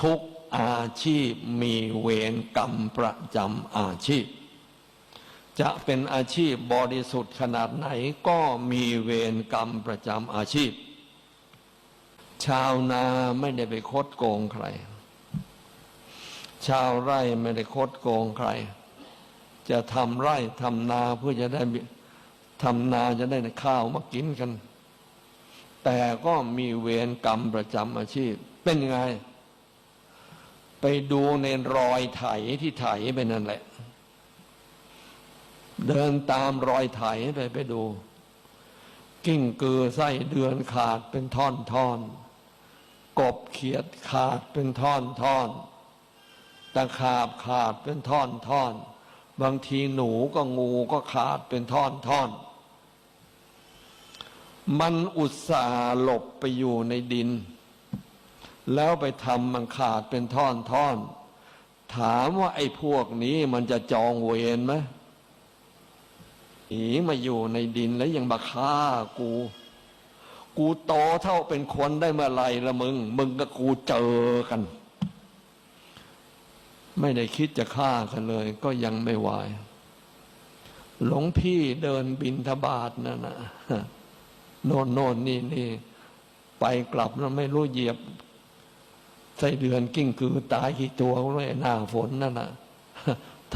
ทุกอาชีพมีเวรกรรมประจำอาชีพ จะเป็นอาชีพบริสุทธิ์ขนาดไหนก็มีเวรกรรมประจำอาชีพ ชาวนาไม่ได้ไปคดโกงใคร ชาวไร่ไม่ได้คดโกงใคร จะทำไร่ทำนาเพื่อจะได้ทำนาจะได้ข้าวมากินกัน แต่ก็มีเวรกรรมประจำอาชีพ เป็นไง ไปดูในรอยไถที่ไถไปนั่นแหละ เดินตามรอยไถไปไปดู กิ้งกือไส้เดือนขาดเป็นท่อนท่อนกบเขียดขาดเป็นท่อนท่อนตะขาบขาดเป็นท่อนท่อน บางทีหนูก็งูก็ขาดเป็นท่อนท่อน มันอุตส่าห์หลบไปอยู่ในดิน แล้วไปทำมันขาดเป็นท่อนท่อน ถามว่าไอ้พวกนี้มันจะจองเวรไหมหนีมาอยู่ในดินแล้วยังมาฆ่ากู กูโตเท่าเป็นคนได้เมื่อไหรละมึง มึงกับกูเจอกัน ไม่ได้คิดจะฆ่ากันเลย ก็ยังไม่ไหวหลวงพี่เดินบินทบาทนั่นนะโน่นโน่นนี่นี่ไปกลับแล้วไม่รู้เหยียบ ไส้เดือนกิ้งกือตายกี่ตัวเลยหน้าฝนนั่นนะ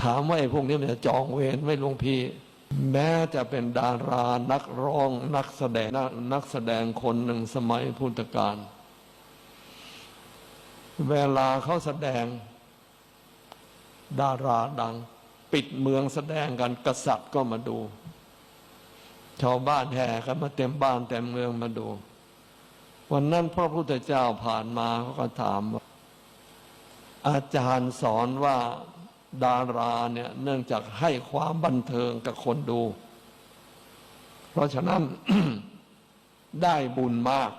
ถามว่าไอ้พวกนี้มันจะจองเวรไม่ลงพี่ แม้จะเป็นดารานักร้องนักแสดงนักแสดงคนหนึ่งสมัยพุทธกาลเวลาเขาแสดง ดาราดัง ปิดเมืองแสดงกันกษัตริย์ก็มาดู ชาวบ้านแห่กันมาเต็มบ้านเต็มเมืองมาดู วันนั้นพระพุทธเจ้าผ่านมาเขาก็ถามว่าอาจารย์สอนว่าดาราเนี่ยเนื่องจากให้ความบันเทิงกับคนดู เพราะฉะนั้นได้บุญมาก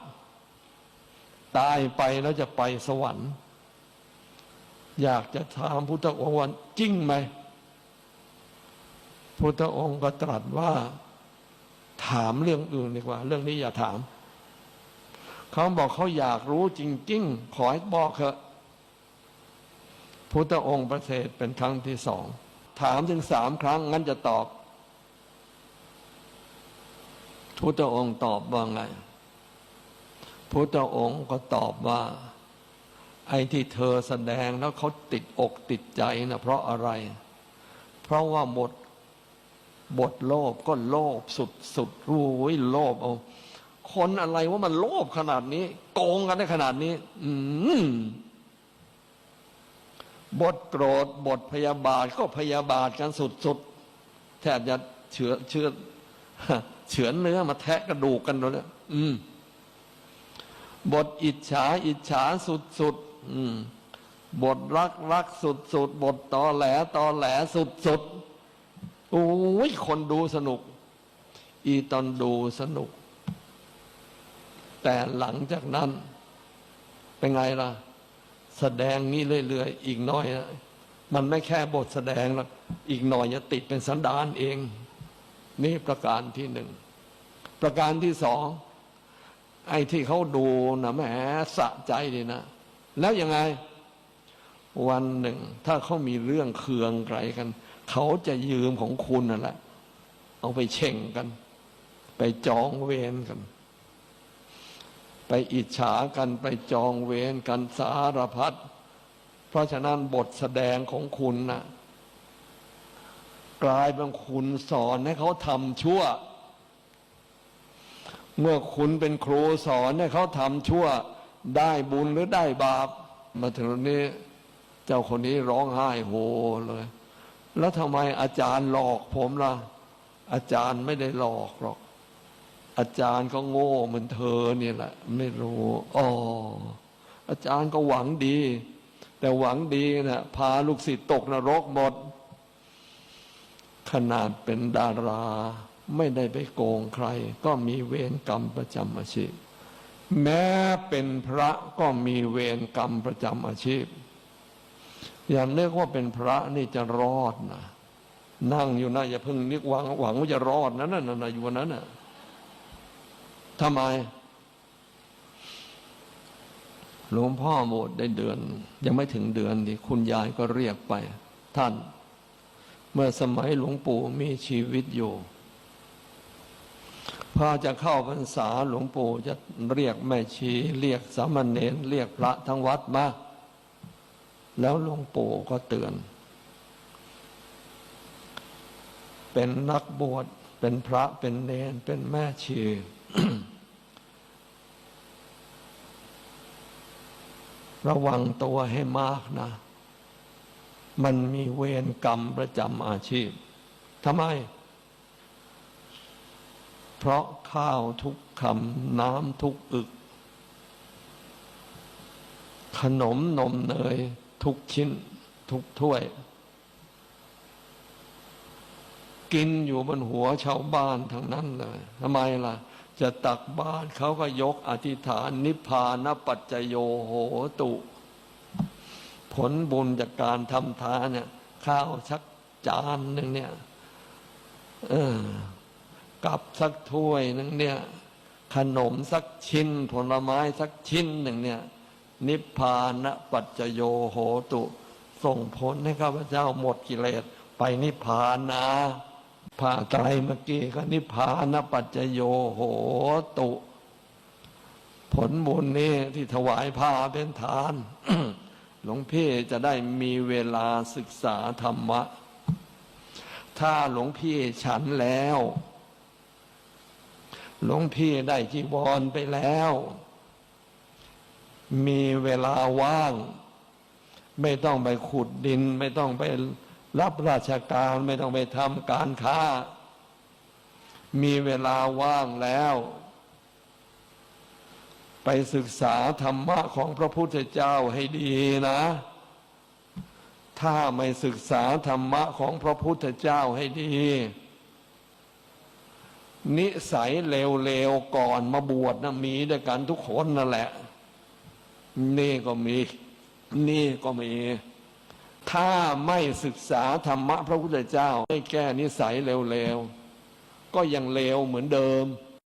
ตายไปแล้วจะไปสวรรค์ อยากจะถามพุทธองค์ว่าจริงไหมพุทธองค์ก็ตรัสว่า ถามเรื่องอื่นดีกว่า เรื่องนี้อย่าถาม เขาบอกเขาอยากรู้จริง ๆ ขอให้บอกเถอะพุทธองค์ประเสริฐเป็นครั้งที่สอง ถามถึงสามครั้ง งั้นจะตอบ พุทธองค์ตอบว่าไง พุทธองค์ก็ตอบว่า ไอ้ที่เธอแสดงแล้วเขาติดอกติดใจนะเพราะอะไร เพราะว่าบทบทโลภก็โลภสุดสุดรู้ยโลภเอา คนอะไรว่ามันโลภขนาดนี้ โกงกันได้ขนาดนี้ อืมบทโกรธบทพยาบาทก็พยาบาทกันสุดสุดแทบจะเฉือเชือเฉือนเนื้อมาแทะกระดูกกันเลยอืม บทอิจฉา อิจฉาสุดสุดอืม บทรักรักสุดสุดบทตอแหลตอแหลสุดสุดโอ้ยคนดูสนุก อีตอนดูสนุก แต่หลังจากนั้น เป็นไงล่ะ แสดงนี้เรื่อยๆอีกหน้อยนะมันไม่แค่บทแสดงแล้วอีกหน่อยจะติดเป็นสันดานเอง นี่ประการที่หนึ่ง ประการที่สอง ไอ้ที่เขาดูนะแหมสะใจดีนะ แล้วยังไง วันหนึ่ง ถ้าเขามีเรื่องเคืองไกลกัน เขาจะยืมของคุณนั่นแหละ เอาไปเช่งกัน ไปจองเวรกัน ไปอิจฉากันไปจองเวรกันสารพัดเพราะฉะนั้นบทแสดงของคุณนะ่ะกลายเป็นคุณสอนให้เขาทำชั่ว เมื่อคุณเป็นครูสอนให้เขาทำชั่ว ได้บุญหรือได้บาป มาถึงตรงนี้ เจ้าคนนี้ร้องไห้โฮเลย แล้วทำไมอาจารย์หลอกผมล่ะ อาจารย์ไม่ได้หลอกหรอก อาจารย์ก็โง่เหมือนเธอเนี่ยแหละ ไม่รู้อ๋ออาจารย์ก็หวังดี แต่หวังดีนะพาลูกศิษย์ตกนรกหมด ขนาดเป็นดารา ไม่ได้ไปโกงใคร ก็มีเวรกรรมประจำอาชีพ แม้เป็นพระก็มีเวรกรรมประจำอาชีพ อย่าเรียกว่าเป็นพระนี่จะรอดนะนั่งอยู่นะอย่าเพิ่งนึกหวังหวังว่าจะรอดนะนั่นนะอยู่วันนั้นน่ะ ทำไมหลวงพ่อบวชได้เดือน ยังไม่ถึงเดือนดิคุณยายก็เรียกไป ท่าน เมื่อสมัยหลวงปู่มีชีวิตอยู่พอจะเข้าพรรษาหลวงปู่จะเรียกแม่ชี เรียกสามเณรเรียกพระทั้งวัดมาแล้วหลวงปู่ก็เตือน เป็นนักบวชเป็นพระเป็นเนรเป็นแม่ชี ระวังตัวให้มากนะ มันมีเวรกรรมประจำอาชีพทำไม เพราะข้าวทุกคำน้ำทุกอึก ขนมนมเนย ทุกชิ้น ทุกถ้วย กินอยู่บนหัวชาวบ้านทั้งนั้นเลยทำไมล่ะ จะตักบาตรเขาก็ยกอธิษฐานนิพพานปัจจโยโหตุ ผลบุญจากการทำทานเนี่ยข้าวชักจานหนึ่งเนี่ยกับสักถ้วยหนึ่งเนี่ย ขนมสักชิ้น ผลไม้สักชิ้นหนึ่งเนี่ย นิพพานปัจจโยโหตุ ส่งผลให้ข้าพเจ้าหมดกิเลสไปนิพพานนะ ผ่าไตรเมื่อกี้ก็นิพพานปัจจโยโหตุ ผลบุญนี้ที่ถวายผ้าเป็นทาน หลวงพี่จะได้มีเวลาศึกษาธรรมะ ถ้าหลวงพี่ฉันแล้ว หลวงพี่ได้จีวรไปแล้ว มีเวลาว่าง ไม่ต้องไปขุดดินไม่ต้องไป รับราชการไม่ต้องไปทำการค้า มีเวลาว่างแล้ว ไปศึกษาธรรมะของพระพุทธเจ้าให้ดีนะ ถ้าไม่ศึกษาธรรมะของพระพุทธเจ้าให้ดี นิสัยเลวๆก่อนมาบวชนะมีด้วยกันทุกคนนั่นแหละ นี่ก็มี นี่ก็มี ถ้าไม่ศึกษาธรรมะพระพุทธเจ้า ไม่แก้นิสัยเลวๆ ก็ยังเลวเหมือนเดิม